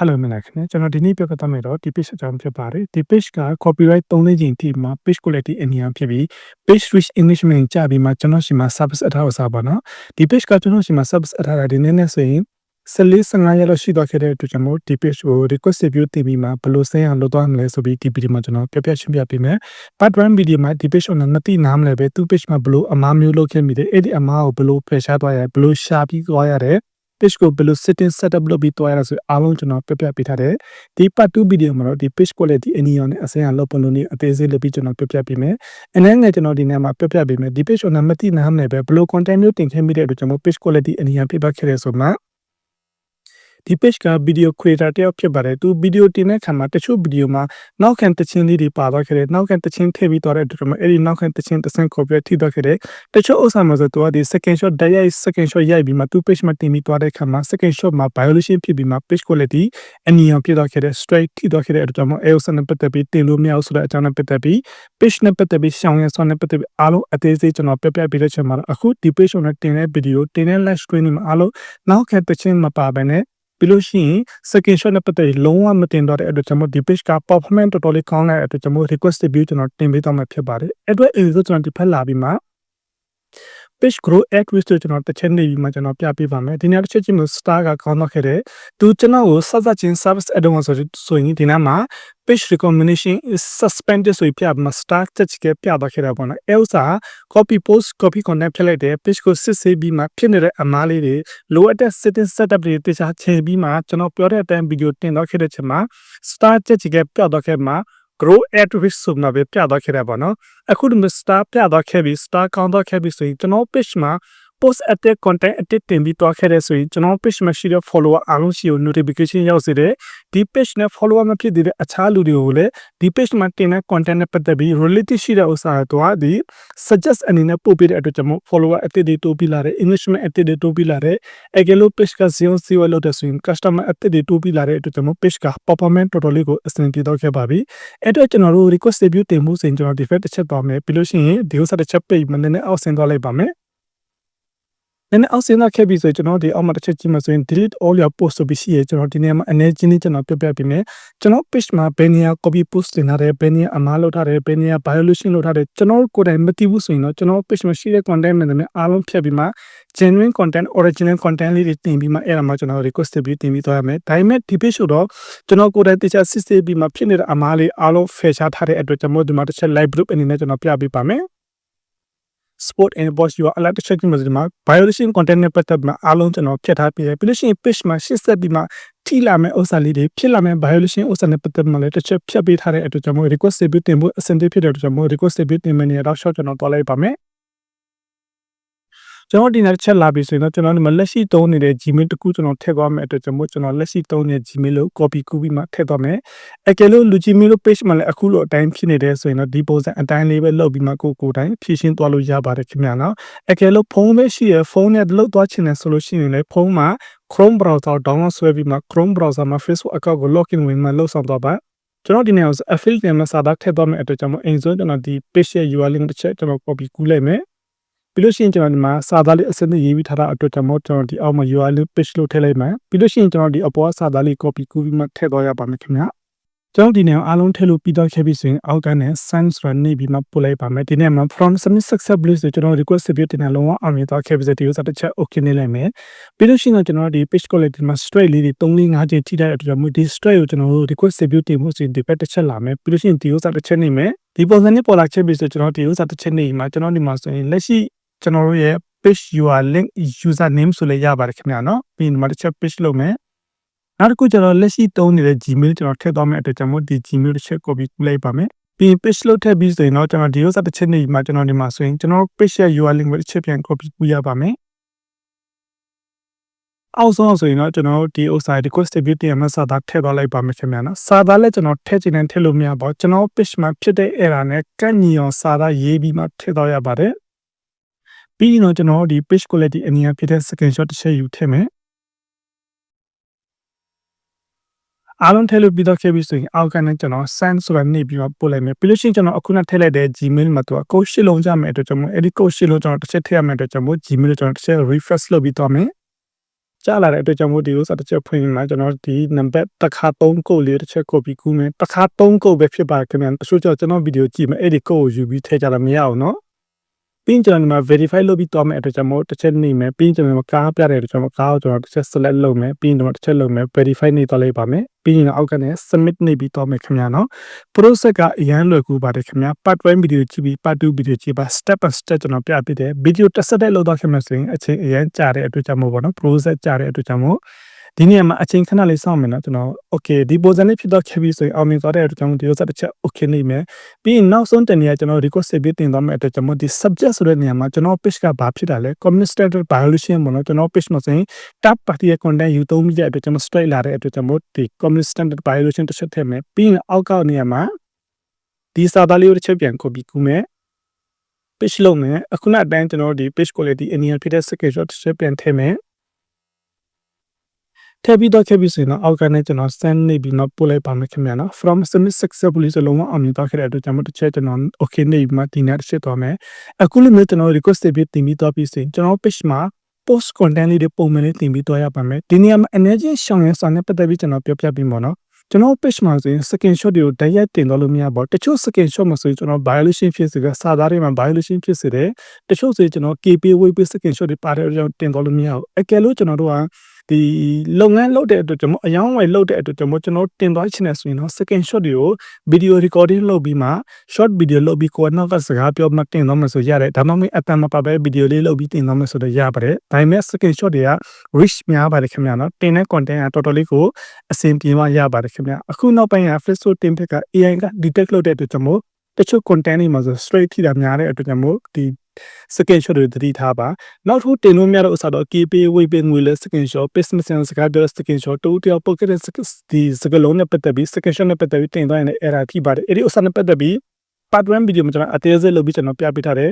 Hello မင်္ဂလာခင်ဗျာကျွန်တော်ဒီနေ့ပြောပြသွားမယ်တော့ဒီ page အကြောင်းဖြစ်ပါတယ်ဒီ page က copyright 3သိန်းချိန်ထိမှာ page quality အနည်းဖြစ်ပြီး page reach engagement ကြပြီးမှကျွန်တော်ရှိမှာ service အထောက်အစားပါနော်ဒီ page ကကျွန်တော်ရှိမှာ service အထောက်အစားဒီနေ့နဲ့ဆိုရင်14 15ရက်လောက်ရှိသွားခဲ့တဲ့အတွက်ကျွန်တော်ဒီ page ကို request review တင်ပြီးမှဘယ်လိုဆင်းအောင်လုပ်သွားမလဲဆိုပြီးဒီ video မှာကျွန်တော်ပြပြရှင်းပြပေးမယ် part 1 video မှာဒီ page ကိုမသိနားမလဲပဲသူ page မှာဘယ်လိုအမားမျိုးလုပ်ခဲ့မိတယ်အဲ့ဒီအမားကိုဘယ်လိုဖယ်ရှားသွားရဘယ်လိုရှာပြီးသွားရတယ် page ကိုဘယ်လို setting setup လုပ်ပြီးတွားရလဲဆိုအားလုံးကျွန်တော်ပြပြပေးထားတယ်ဒီ part 2 video မှာတော့ဒီ page quality အနည်းအောင်နဲ့အစင်းအောင်လုပ်ပုံလို့နေအသေးစိတ်လုပ်ပြီးကျွန်တော်ပြပြပေးမယ်အနည်းငယ်ကျွန်တော်ဒီနေ့မှာပြပြပေးမယ်ဒီ page ကိုနံပါတ်တိနားမလဲပဲဘယ်လို content မျိုးတင်ခဲ့မိတဲ့အတွက်ကျွန်တော် page quality အနည်းအောင်ပြပြခဲ့ရဆိုမှ ဒီ page က video creator တယောက်ဖြစ်ပါတယ်သူ video တင်တဲ့အခါမှာတချို့ video မှာနောက်ခံတခြင်းလေးတွေပါသွားခဲ့တယ်နောက်ခံတခြင်းထည့်ပြီးသွားတဲ့အတွက်အဲ့ဒီနောက်ခံတခြင်းတစ်ဆင့် copy ထိသွားခဲ့တယ်တချို့ဥစ္စာမှာဆိုသူကဒီ second shot တိုက်ရိုက် second shot ရိုက်ပြီးမှသူ page မှာတင်ပြီးသွားတဲ့အခါမှာ second shot မှာ violation ဖြစ်ပြီးမှ page quality အနည်းအောင်ဖြစ်သွားခဲ့တယ် straight ထိသွားခဲ့တဲ့အတွက်ကြောင့်အဲဥစ္စာနဲ့ပတ်သက်ပြီးတင်လို့မရဘူးဆိုတဲ့အကြောင်းနဲ့ပတ်သက်ပြီး page နဲ့ပတ်သက်ပြီးရှောင်းရဆောင်းနဲ့ပတ်သက်ပြီးအားလုံးအသေးစိတ်ကျွန်တော်ပြပြပေးတဲ့ချိန်မှာအခုဒီ page နဲ့တင်တဲ့ video တင်တဲ့ live screen မှာအားလုံးနောက်ခံတခြင်းမပါဘဲနဲ့ ပြီးလို့ရှိရင် second shot နဲ့ပတ်သက်ပြီးလုံးဝမတင်တော့တဲ့အတွက်ကျွန်တော်ဒီ page က performance တော်တော်လေးကောင်းတဲ့အတွက်ကျွန်တော် request view ကျွန်တော်တင်ပေးတော့မှာဖြစ်ပါတယ်အဲ့အတွက်အဲဆိုကျွန်တော်ဒီဖက်လာပြီးမှ page grow add with ကျွန်တော်တစ်ချက်နေပြီးမှကျွန်တော်ပြပေးပါမယ်ဒီနေ့တစ်ချက်ချင်းကို star ကကောင်းတော့ခဲ့တယ်သူကျွန်တော်ကိုစစချင်း service add on ဆိုဆိုရင်ဒီနေ့မှာ page recommendation is suspended ဆိုပြမှာ star ချက်ချကပြတော့ခဲ့တာပေါ့နော်အဲဥစား copy post copy content ဖြစ်လိုက်တယ် page ကိုစစ်ဆေးပြီးမှဖြစ်နေတဲ့အမားလေးတွေလိုအပ်တဲ့ setting setup တွေတခြားချိန်ပြီးမှကျွန်တော်ပြောတဲ့အတိုင်း video တင်တော့ခဲ့တဲ့ချိန်မှာ star ချက်ချကပြတော့ခဲ့မှာ grow at risk ဆိုမှပဲပြသွားခဲ့တာပေါ့နော်အခုဒီမှာ star ပြသွားခဲ့ပြီး star ကောင်းသွားခဲ့ပြီးဆိုရင်ကျွန်တော် page မှာ post attack content edit တင်ပြီးသွားခဲ့တဲ့ဆိုရင်ကျွန်တော် page မှာရှိတဲ့ follower အားလုံးရှိကို notification ရောက်စေတယ်ဒီ page နဲ့ follower မဖြစ်သေးတဲ့အခြားလူတွေကိုလည်းဒီ page မှာတင်တဲ့ content နဲ့ပတ်သက်ပြီး related ရှိတဲ့ဥစ္စာတော့ဒီ suggest အနေနဲ့ပို့ပေးတဲ့အတွက်ကျွန်တော် follower edit တွေတိုးပြီးလာတယ် engagement edit တွေတိုးပြီးလာတယ်အကယ်လို့ page က0 0လောက်တဲ့ဆိုရင် customer edit တွေတိုးပြီးလာတဲ့အတွက်ကျွန်တော် page က performance တော်တော်လေးကိုအဆင်ပြေတော့ခဲ့ပါပြီအဲ့တော့ကျွန်တော်တို့ request review တင်မှုစဉ်ကျွန်တော် defect တစ်ချက်ပါမယ်ပြီးလို့ရှိရင်ဒီဥစ္စာတစ်ချက်ပိတ်မနေနဲ့အောက်ဆင်းသွားလိုက်ပါမယ် နည်းနည်းအောက်ဆင်းသွားခဲ့ပြီဆိုရင်ကျွန်တော်ဒီအောက်မှာတစ်ချက်ကြည့်မှဆိုရင် delete all your post ဆိုပြီးရှိရကျွန်တော်ဒီနေ့မှာအနေချင်းချင်းကျွန်တော်ပြပြပေးမယ်ကျွန်တော် page မှာဘယ်နေရာ copy post တင်ထားတယ်ဘယ်နေရာအမားလုပ်ထားတယ်ဘယ်နေရာ violation လုပ်ထားတယ်ကျွန်တော်ကိုယ်တိုင်မသိဘူးဆိုရင်တော့ကျွန်တော် page မှာရှိတဲ့ content တွေနဲ့အားလုံးဖြတ်ပြီးမှ genuine content original content လေးတွေတင်ပြီးမှအဲ့ဒါမှကျွန်တော် request ပြီးတင်ပြီးသွားရမယ်ဒါပေမဲ့ဒီ page တော့ကျွန်တော်ကိုယ်တိုင်တခြားစစ်ဆေးပြီးမှဖြစ်နေတဲ့အမားလေးအားလုံး fair ချထားတဲ့အတွက်ကျွန်တော်ဒီမှာတစ်ချက် live group အနေနဲ့ကျွန်တော်ပြပေးပါမယ် sport and boss ယူအလာတစ်ချက်ကြည့်မှဒီမှာ violation content နဲ့ပတ်သက်ပြီးအားလုံးကျွန်တော်ဖြတ်ထားပြီးရပြီးလို့ရှိရင် page မှာရှစ်ဆက်ပြီးမှထိလာမဲ့ဥစ္စာလေးတွေဖြစ်လာမဲ့ violation ဥစ္စာနဲ့ပတ်သက်မှလည်းတစ်ချက်ဖြတ်ပေးထားတဲ့အတွက်ကျွန်တော် request ပေးတင်ဖို့အဆင်သင့်ဖြစ်တဲ့အတွက်ကျွန်တော် request ပေးတင်မယ်နေတော့ short ကျွန်တော်တွားလိုက်ပါမယ် ကျွန်တော်ဒီနေ့ချက်လာပြီဆိုရင်တော့ကျွန်တော်ဒီမှာလက်ရှိသုံးနေတဲ့ Gmail တခုကျွန်တော်ထည့်သွားမယ်အတွက်ကျွန်တော်ကျွန်တော်လက်ရှိသုံးနေတဲ့ Gmail ကို copy ကူးပြီးမှထည့်သွားမယ်အကယ်လို့လူ Gmail လို့ page မှာလည်းအခုလိုအတိုင်းဖြစ်နေတယ်ဆိုရင်တော့ဒီပုံစံအတိုင်းလေးပဲလုပ်ပြီးမှကိုကိုတိုင်းဖြည့်ရှင်းသွားလို့ရပါတယ်ခင်ဗျာနော်အကယ်လို့ဖုန်းပဲရှိရဖုန်းနဲ့လုပ်သွားချင်တယ်ဆိုလို့ရှိရင်လည်းဖုန်းမှာ Chrome browser download ဆွဲပြီးမှ Chrome browser မှာ Facebook account ကို login ဝင်မှလုပ်ဆောင်သွားပါကျွန်တော်ဒီနေ့ affiliate နဲ့စာသားထည့်သွားမယ့်အတွက်ကြောင့်အိမ်ဆိုကျွန်တော်ဒီ page ရဲ့ URL link တစ်ချက်ကျွန်တော် copy ကူးလိုက်မယ် ပြီးလို့ရှိရင်ကျွန်တော်ဒီမှာစာသားလေးအစနစ်ရေးပြီးထားတာအတွက်ကြောင့်မို့ကျွန်တော်ဒီအောက်မှာ URL page လို့ထည့်လိုက်မယ်ပြီးလို့ရှိရင်ကျွန်တော်ဒီအပေါ်စာသားလေး copy ကူးပြီးမှထည့်သွားရပါမယ်ခင်ဗျာကျွန်တော်ဒီနေ့အားလုံးထည့်လို့ပြီးတော့ခဲ့ပြီဆိုရင်အောက်ကနေ send ဆိုတာနေပြီးမှပို့လိုက်ပါမယ်ဒီနေ့မှာ from submit successfully ဆိုကျွန်တော် request ပြီးတင်တယ်လုံးဝအောင်မြင်သွားခဲ့ပြီဆိုဒီဥစ္စာတစ်ချက် okay နေလိုက်မယ်ပြီးလို့ရှိရင်ကျွန်တော်ဒီ page quality မှာ straight လေးတွေ3 4 5ချိန်ထိတဲ့အတွက်ကြောင့်ဒီ straight ကိုကျွန်တော် request ပြီးတင်ဖို့ဆိုရင်ဒီဘက်တစ်ချက်လာမယ်ပြီးလို့ရှိရင်ဒီဥစ္စာတစ်ချက်နေမယ်ဒီပုံစံနဲ့ပေါ်လာချက်ပြီဆိုကျွန်တော်ဒီဥစ္စာတစ်ချက်နေမှာကျွန်တော်ဒီမှာဆိုရင်လက်ရှိ ကျွန်တော်တို့ရဲ့ page URL link user name ဆိုလည်းရပါတယ်ခင်ဗျာနော်ပြီးရင်ဒီမှာတစ်ချက် page လုပ်မယ်နောက်တစ်ခုကျတော့လက်ရှိသုံးနေတဲ့ Gmail ကျွန်တော်ထည့်သွားမယ့်အတွက်ကြောင့်မို့ဒီ Gmail တစ်ချက် copy ကူးလိုက်ပါမယ်ပြီးရင် page လုပ်ထည့်ပြီးဆိုရင်တော့ကျွန်တော်ဒီဥစ္စာတစ်ချက်နေမှာကျွန်တော်ဒီမှာဆိုရင်ကျွန်တော် page ရဲ့ URL link ပဲတစ်ချက်ပြန် copy ကူးရပါမယ်အောက်ဆုံးဆိုရင်တော့ကျွန်တော်ဒီဥစ္စာ request view တင်မှာစာသားထည့်သွားလိုက်ပါမယ်ခင်ဗျာနော်စာသားလည်းကျွန်တော်ထည့်ချင်တယ်ထည့်လို့မရပါဘူးကျွန်တော် page မှာဖြစ်တဲ့ error နဲ့ကန့်ညီအောင်စာသားရေးပြီးမှထည့်သွားရပါတယ် ပြီးရင်တော့ကျွန်တော်ဒီ page quality အနည်းဖြစ်တဲ့ screenshot တစ်ချက်ယူထည့်မယ်အားလုံးထည့်လို့ပြီးတော့ခဲ့ပြီဆိုရင်အောက်ကနေကျွန်တော် send ဆိုတာနေပြီးတော့ပို့လိုက်မယ်ပြီးလို့ရှိရင်ကျွန်တော်အခုနထည့်လိုက်တဲ့ Gmail မှာသူက code ရှင်းလုံးကြမယ်အတွက်ကျွန်တော်အဲ့ဒီ code ရှင်းလုံးကျွန်တော်တစ်ချက်ထည့်ရမယ်အတွက်ကျွန်တော် Gmail ကိုကျွန်တော်တစ်ချက် refresh လုပ်ပြီးတော့မယ်ကြားလာတဲ့အတွက်ကြောင့်မို့ဒီဥစ္စာတစ်ချက်ဖွင့်မှာကျွန်တော်ဒီနံပါတ်တစ်ခါ3ကုတ်လေးတစ်ချက်ကိုပြီးကူးမယ်တစ်ခါ3ကုတ်ပဲဖြစ်ပါခင်ဗျာတချို့ကြောင့်ကျွန်တော်ဗီဒီယိုကြည့်မယ်အဲ့ဒီကုတ်ကိုယူပြီးထည့်ကြတာမရအောင်နော် ပြီးရင်ကျွန်တော်ဒီမှာ verify လုပ်ပြီးတော့မယ်အတွက်ကြောင့်မို့တစ်ချက်နေမယ်ပြီးရင်ကျွန်တော်ကားပြတဲ့အတွက်ကြောင့်မို့ကားကိုကျွန်တော်တစ်ချက် select လုပ်မယ်ပြီးရင်ကျွန်တော်တစ်ချက်လုပ်မယ် verify နေတော့လိုက်ပါမယ်ပြီးရင်အောက်ကနေ submit နေပြီးတော့မယ်ခင်ဗျာနော် process ကအရန်လွယ်ကူပါတယ်ခင်ဗျာ part 1 video ကြည့်ပြီး part 2 video ကြည့်ပါ step by step ကျွန်တော်ပြပြတယ် video တစ်ဆက်တည်းလောက်တော့ခင်ဗျာဆိုရင်အချိန်အရန်ကြာတဲ့အတွက်ကြောင့်မို့ပေါ့နော် process ကြာတဲ့အတွက်ကြောင့်မို့ ဒီနေရာမှာအချိန်ခဏလေးစောင့်မယ်နော်ကျွန်တော် okay ဒီ position လေးဖြစ်တော့ခဲ့ပြီဆိုရင်အောင်မြင်သွားတဲ့အတွက်ကြောင့်မို့ဒီဥစ္စာတစ်ချက် okay နေမယ်ပြီးရင်နောက်ဆုံးတစ်နေရာကျွန်တော် record save တင်သွားမယ့်အတွက်ကြောင့်မို့ဒီ subject ဆိုတဲ့နေရာမှာကျွန်တော် page ကဘာဖြစ်တာလဲ community standard violation ပေါ့နော်ကျွန်တော် page မှာဆိုရင် tab party ရဲ့ content ယူသုံးပြီးတဲ့အတွက်ကျွန်တော် straight လာတဲ့အတွက်ကြောင့်မို့ဒီ community standard violation တစ်ချက်ထည့်မယ်ပြီးရင်အောက်ကောက်နေရာမှာဒီစာသားလေးကိုတစ်ချက်ပြန် copy ကူးမယ် page လုံးမယ်အခုနောက်တိုင်းကျွန်တော်ဒီ page quality အနည်းဖြစ်တဲ့ screenshot တစ်ချက်ပြန်ထည့်မယ် ထည့်ပြီးတော့ခဲ့ပြီဆိုရင်တော့အောက်ကနေကျွန်တော် send နေပြီးတော့ပို့လိုက်ပါမယ်ခင်ဗျာနော် from submit successfully ဆိုလုံးဝအောင်မြင်သွားခဲ့တဲ့အတွက်ကြောင့်မို့တစ်ချက်ကျွန်တော် okay နေပြီးမှဒီနေ့တစ်ချက်သွားမယ်အခုလိုမျိုးကျွန်တော် request တွေပြီးတင်ပြီးတော့ပြီးဆိုရင်ကျွန်တော် page မှာ post content လေးတွေပုံမှန်လေးတင်ပြီးတော့ရပါမယ်ဒီနေရာမှာ energy ရှောင်ရစာနဲ့ပတ်သက်ပြီးကျွန်တော်ပြောပြပြီးပါတော့ကျွန်တော် page မှာဆိုရင် screenshot တွေကိုတိုက်ရိုက်တင်တော့လို့မရပါဘူးတချို့ screenshot မှာဆိုရင်ကျွန်တော် violation ဖြစ်စေကစာသားတွေမှာ violation ဖြစ်စေတယ်တချို့ဆိုရင်ကျွန်တော် KP web screenshot တွေပါတယ်ကြောင့်တင်တော့လို့မရဘူးအကယ်လို့ကျွန်တော်တို့က ဒီလုပ်ငန်းလုပ်တဲ့အတွက်ကျွန်တော်အယောင်းဝယ်လုပ်တဲ့အတွက်ကျွန်တော်ကျွန်တော်တင်သွားချင်တယ်ဆိုရင်တော့ second shot တွေကို video recording လုပ်ပြီးမှ short video လုပ်ပြီးကိုယ်နောက်ကစကားပြောမှတင်သွားမှဆိုရတယ်ဒါမှမဟုတ်အတန်မပါပဲ video လေးလုပ်ပြီးတင်သွားမှဆိုတော့ရပါတယ်ဒါပေမဲ့ second shot တွေက reach များပါတယ်ခင်ဗျာနော်တင်တဲ့ content ကတော်တော်လေးကိုအဆင်ပြေမှရပါတယ်ခင်ဗျာအခုနောက်ပိုင်းက Facebook တင်ဖက်က AI က detect လုပ်တဲ့အတွက်ကျွန်တော်တချို့ content တွေမှာဆို straight ထိတာများတဲ့အတွက်ကြောင့်မို့ဒီ screen shot တွေတတိထားပါနောက်ထပ်တင်လို့မရတဲ့ဥစ္စာတော့ KP wave ငွေလဲ screen shot business နဲ့စကားပြောတဲ့ screen shot တူတယောက် pocket ဒီစကလုံးနဲ့ပတ်သက်ပြီး screen shot နဲ့ပတ်သက်ပြီးတင်သွားရင် error ထိပါတယ်အဲ့ဒီဥစ္စာနဲ့ပတ်သက်ပြီး part 1 video မှာကျွန်တော်အသေးစိတ်လုပ်ပြီးကျွန်တော်ပြပေးထားတယ်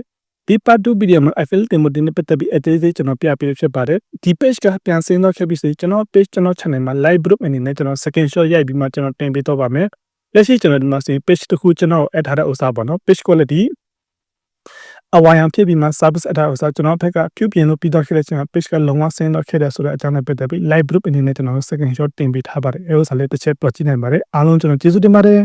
ဒီ part 2 video မှာ I feel တင်မတင်နဲ့ပတ်သက်ပြီးအသေးစိတ်ကျွန်တော်ပြပေးဖြစ်ပါတယ်ဒီ page ကပြန်ဆင်းတော့ခဲ့ပြီဆိုကျွန်တော် page ကျွန်တော် channel မှာ live group အနေနဲ့ကျွန်တော် screen shot ရိုက်ပြီးမှကျွန်တော်တင်ပေးတော့ပါမယ်လက်ရှိကျွန်တော်ဒီမှာဆိုရင် page တစ်ခုကျွန်တော် add ထားတဲ့ဥစ္စာပေါ့နော် page quality အဝိုင်အောင်ဖြစ်ပြီးမှ service အထားဥစ္စာကျွန်တော်ဘက်ကပြုပြင်လို့ပြီးတော့ခဲ့တဲ့ချိန်မှာ page ကလုံးဝဆင်းတော့ခဲ့တဲ့ဆိုတဲ့အကြောင်းနဲ့ပတ်သက်ပြီး live group အနေနဲ့ကျွန်တော် second shot တင်ပေးထားပါတယ်အဲဥစ္စာလေးတစ်ချက်တွက်ကြည့်နိုင်ပါတယ်အားလုံးကျွန်တော်ကျေးဇူးတင်ပါတယ်